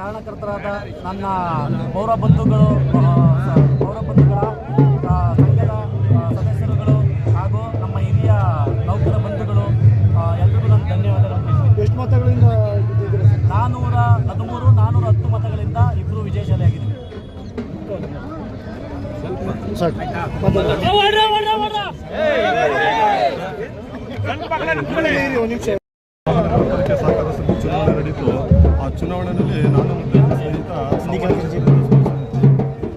ಸಂಘದ ನನ್ನ ಪೌರ ಬಂಧುಗಳು ಪೌರ ಬಂಧುಗಳ ಸಂಘದ ಸದಸ್ಯರುಗಳು ಹಾಗೂ ನಮ್ಮ ಹಿರಿಯ ನೌಕರ ಬಂಧುಗಳು ಎಲ್ರಿಗೂ ನಾನು ಧನ್ಯವಾದಗಳನ್ನು ತಿಳಿಸ್ತೀನಿ. ಎಷ್ಟು ಮತಗಳಿಂದ? ನಾನ್ನೂರ ಹದಿಮೂರು ನಾನ್ನೂರ ಹತ್ತು ಮತಗಳಿಂದ ಇಬ್ಬರು ವಿಜಯಶಾಲಿಯಾಗಿದ್ದೀವಿ ಸಂಘ ಚುನಾವಣೆ ನಡೀತು. ಚುನಾವಣೆಯಲ್ಲಿ ನಾನು ಸಾಮಾನ್ಯ.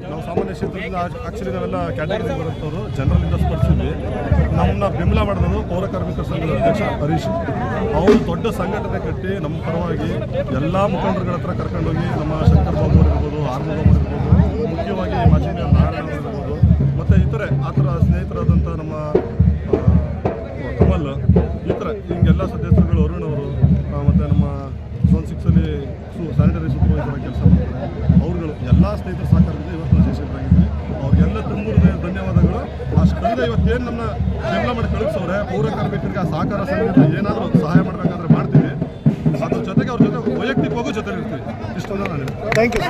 ನಾವು ಸಾಮಾನ್ಯ ಕ್ಷೇತ್ರದಿಂದ ಆಕ್ಚುಲಿ ನಾವೆಲ್ಲ ಕ್ಯಾಟಗರಿ ಬರುತ್ತವರು ಜನರಲ್ಲಿಂದ ಸ್ಪರ್ಶಿದ್ವಿ ನಮ್ಮನ್ನ ಬೆಂಬಲ ಮಾಡಿದ್ರು ಪೌರ ಕಾರ್ಮಿಕರ ಸಂಘದ ಅಧ್ಯಕ್ಷ ಹರೀಶ್ ಅವರು ದೊಡ್ಡ ಸಂಘಟನೆ ಕಟ್ಟಿ ನಮ್ಮ ಪರವಾಗಿ ಎಲ್ಲ ಮುಖಂಡರುಗಳ ಹತ್ರ ಕರ್ಕೊಂಡೋಗಿ ನಮ್ಮ ಶಂಕರ್ ಬಾಬು ಇರ್ಬೋದು ಆರ್ ಬಾಬು ಇರ್ಬೋದು ಮುಖ್ಯವಾಗಿ ಮಾಜಿ ನಾರಾಯಣ ಇರ್ಬೋದು ಮತ್ತು ಇತರೆ, ಆ ಥರ ಸ್ನೇಹಿತರಾದಂಥ ನಮ್ಮ ಝೋನ್ ಸಿಕ್ಸಲ್ಲಿ ಸು ಸ್ಯಾನಿಟರಿ ಸೂಪರ್ವೈಸರ್ ಕೆಲಸ ಮಾಡ್ತಾರೆ. ಅವ್ರುಗಳು ಎಲ್ಲ ಸ್ನೇಹಿತರ ಸಹಕಾರದಿಂದ ಇವತ್ತು ನಾವು ಜಯಶೀಲರಾಗಿದ್ವಿ ಅವ್ರಿಗೆಲ್ಲ ತುಂಬ ಧನ್ಯವಾದಗಳು. ಆ ಕಳೆದ ಇವತ್ತೇನು ನಮ್ಮ ಬೆಂಬಲ ಮಾಡಿ ಕಳಿಸೋರೆ ಪೌರ ಕಾರ್ಮಿಕರಿಗೆ ಆ ಸಹಕಾರ ಸಂಘದಿಂದ ಏನಾದರೂ ಸಹಾಯ ಮಾಡಬೇಕಾದ್ರೆ ಮಾಡ್ತೀವಿ. ಅದ್ರ ಜೊತೆಗೆ ಅವ್ರ ಜೊತೆ ವೈಯಕ್ತಿಕವಾಗೂ ಜೊತೆ ಇರ್ತೀವಿ. ಇಷ್ಟೊಂದು ನಾನು ಥ್ಯಾಂಕ್ ಯು